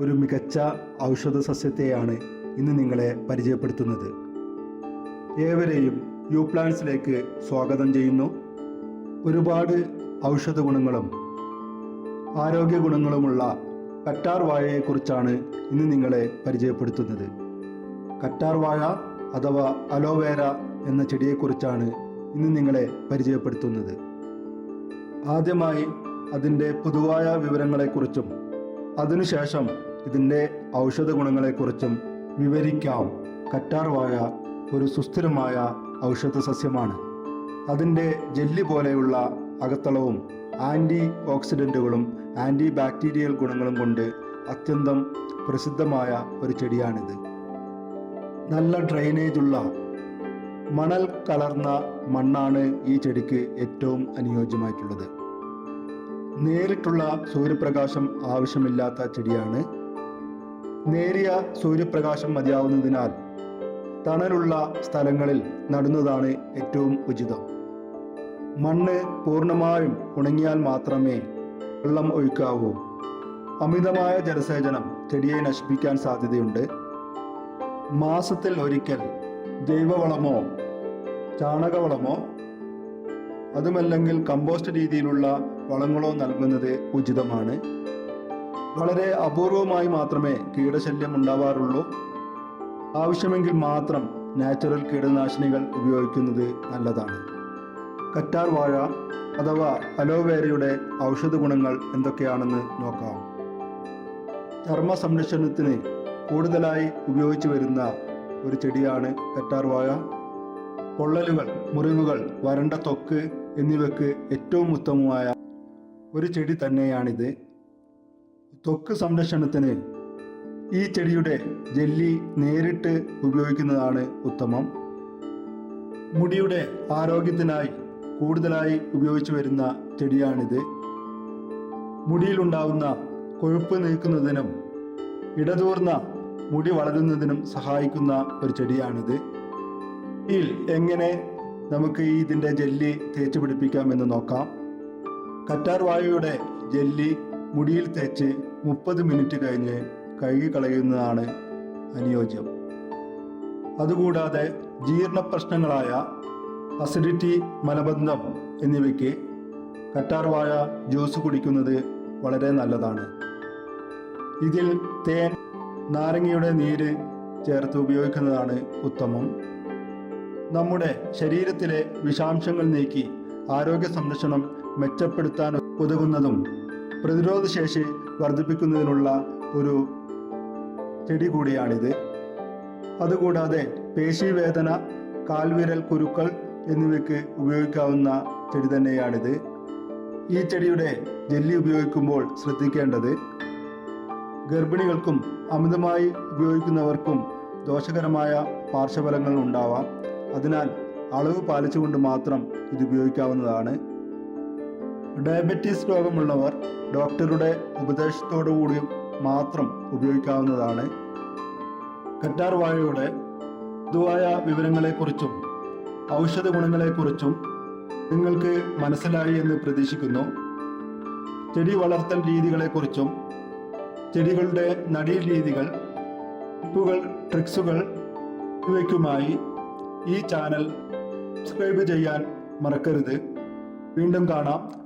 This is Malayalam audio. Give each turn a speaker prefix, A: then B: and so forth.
A: ഒരു മികച്ച ഔഷധ സസ്യത്തെയാണ് ഇന്ന് നിങ്ങളെ പരിചയപ്പെടുത്തുന്നത്. ഏവരെയും യു പ്ലാന്റ്സിലേക്ക് സ്വാഗതം ചെയ്യുന്നു. ഒരുപാട് ഔഷധ ഗുണങ്ങളും ആരോഗ്യ ഗുണങ്ങളുമുള്ള കറ്റാർ വാഴയെക്കുറിച്ചാണ് ഇന്ന് നിങ്ങളെ പരിചയപ്പെടുത്തുന്നത്. കറ്റാർ വാഴ അഥവാ അലോവേര എന്ന ചെടിയെക്കുറിച്ചാണ് ഇന്ന് നിങ്ങളെ പരിചയപ്പെടുത്തുന്നത്. ആദ്യമായി അതിന്റെ പൊതുവായ വിവരങ്ങളെക്കുറിച്ചും അതിനുശേഷം ഇതിന്റെ ഔഷധ ഗുണങ്ങളെക്കുറിച്ചും വിവരിക്കാം. കറ്റാർ വാഴ ഒരു സുസ്ഥിരമായ ഔഷധ സസ്യമാണ്. അതിന്റെ ജെല്ലി പോലെയുള്ള അകത്തളവും ആന്റി ഓക്സിഡന്റുകളും ആന്റി ബാക്ടീരിയൽ ഗുണങ്ങളും കൊണ്ട് അത്യന്തം പ്രസിദ്ധമായ ഒരു ചെടിയാണിത്. നല്ല ഡ്രൈനേജ് ഉള്ള മണൽ കലർന്ന മണ്ണാണ് ഈ ചെടിക്ക് ഏറ്റവും അനുയോജ്യമായിട്ടുള്ളത്. നേരിട്ടുള്ള സൂര്യപ്രകാശം ആവശ്യമില്ലാത്ത ചെടിയാണ്. നേരിയ സൂര്യപ്രകാശം മതിയാവുന്നതിനാൽ തണലുള്ള സ്ഥലങ്ങളിൽ നടുന്നതാണ് ഏറ്റവും ഉചിതം. മണ്ണ് പൂർണമായും ഉണങ്ങിയാൽ മാത്രമേ വെള്ളം ഒഴിക്കാവൂ. അമിതമായ ജലസേചനം ചെടിയെ നശിപ്പിക്കാൻ സാധ്യതയുണ്ട്. മാസത്തിൽ ഒരിക്കൽ ജൈവവളമോ ചാണകവളമോ അതുമല്ലെങ്കിൽ കമ്പോസ്റ്റ് രീതിയിലുള്ള വളങ്ങളോ നൽകുന്നത് ഉചിതമാണ്. വളരെ അപൂർവമായി മാത്രമേ കീടശല്യം ഉണ്ടാവാറുള്ളൂ. ആവശ്യമെങ്കിൽ മാത്രം നാച്ചുറൽ കീടനാശിനികൾ ഉപയോഗിക്കുന്നത് നല്ലതാണ്. കറ്റാർ വാഴ അഥവാ അലോവേരയുടെ ഔഷധ ഗുണങ്ങൾ എന്തൊക്കെയാണെന്ന് നോക്കാം. ചർമ്മ സംരക്ഷണത്തിന് കൂടുതലായി ഉപയോഗിച്ചു വരുന്ന ഒരു ചെടിയാണ് കറ്റാർ വാഴ. പൊള്ളലുകൾ മുറിവുകൾ വരണ്ട ത്വക്ക് എന്നിവയ്ക്ക് ഏറ്റവും ഉത്തമമായ ഒരു ചെടി തന്നെയാണിത്. ത്വക്ക് സംരക്ഷണത്തിന് ഈ ചെടിയുടെ ജെല്ലി നേരിട്ട് ഉപയോഗിക്കുന്നതാണ് ഉത്തമം. മുടിയുടെ ആരോഗ്യത്തിനായി കൂടുതലായി ഉപയോഗിച്ചു വരുന്ന ചെടിയാണിത്. മുടിയിലുണ്ടാവുന്ന കൊഴുപ്പ് നീക്കുന്നതിനും ഇടതൂർന്ന മുടി വളരുന്നതിനും സഹായിക്കുന്ന ഒരു ചെടിയാണിത്. ഇതിൽ എങ്ങനെ നമുക്ക് ഇതിന്റെ ജെല്ലി തേച്ച് പിടിപ്പിക്കാമെന്ന് നോക്കാം. കറ്റാർ വാഴയുടെ ജെല്ലി മുടിയിൽ തേച്ച് മുപ്പത് മിനിറ്റ് കഴിഞ്ഞ് കഴുകി കളയുന്നതാണ് അനുയോജ്യം. അതുകൂടാതെ ജീർണ പ്രശ്നങ്ങളായ അസിഡിറ്റി മലബന്ധം എന്നിവയ്ക്ക് കറ്റാർവാഴ ജ്യൂസ് കുടിക്കുന്നത് വളരെ നല്ലതാണ്. ഇതിൽ തേൻ നാരങ്ങയുടെ നീര് ചേർത്ത് ഉപയോഗിക്കുന്നതാണ് ഉത്തമം. നമ്മുടെ ശരീരത്തിലെ വിഷാംശങ്ങൾ നീക്കി ആരോഗ്യ സംരക്ഷണം മെച്ചപ്പെടുത്താൻ ഉതകുന്നതും പ്രതിരോധശേഷി വർദ്ധിപ്പിക്കുന്നതിനുള്ള ഒരു ചെടി കൂടിയാണിത്. അതുകൂടാതെ പേശീവേദന കാൽവിരൽ കുരുക്കൾ എന്നിവയ്ക്ക് ഉപയോഗിക്കാവുന്ന ചെടി തന്നെയാണിത്. ഈ ചെടിയുടെ ജെല്ലി ഉപയോഗിക്കുമ്പോൾ ശ്രദ്ധിക്കേണ്ടത് ഗർഭിണികൾക്കും അമിതമായി ഉപയോഗിക്കുന്നവർക്കും ദോഷകരമായ പാർശ്വഫലങ്ങൾ ഉണ്ടാവാം. അതിനാൽ അളവ് പാലിച്ചുകൊണ്ട് മാത്രം ഇത് ഉപയോഗിക്കാവുന്നതാണ്. ഡയബറ്റീസ് രോഗമുള്ളവർ ഡോക്ടറുടെ ഉപദേശത്തോടു കൂടി മാത്രം ഉപയോഗിക്കാവുന്നതാണ്. കറ്റാർ വാഴയുടെ പൊതുവായ വിവരങ്ങളെക്കുറിച്ചും ഔഷധ ഗുണങ്ങളെക്കുറിച്ചും നിങ്ങൾക്ക് മനസ്സിലായി എന്ന് പ്രതീക്ഷിക്കുന്നു. ചെടി വളർത്തൽ രീതികളെക്കുറിച്ചും ചെടികളുടെ നടീൽ രീതികൾ ടിപ്പുകൾ ട്രിക്സുകൾ ഇവയ്ക്കുമായി ഈ ചാനൽ സബ്സ്ക്രൈബ് ചെയ്യാൻ മറക്കരുത്. വീണ്ടും കാണാം.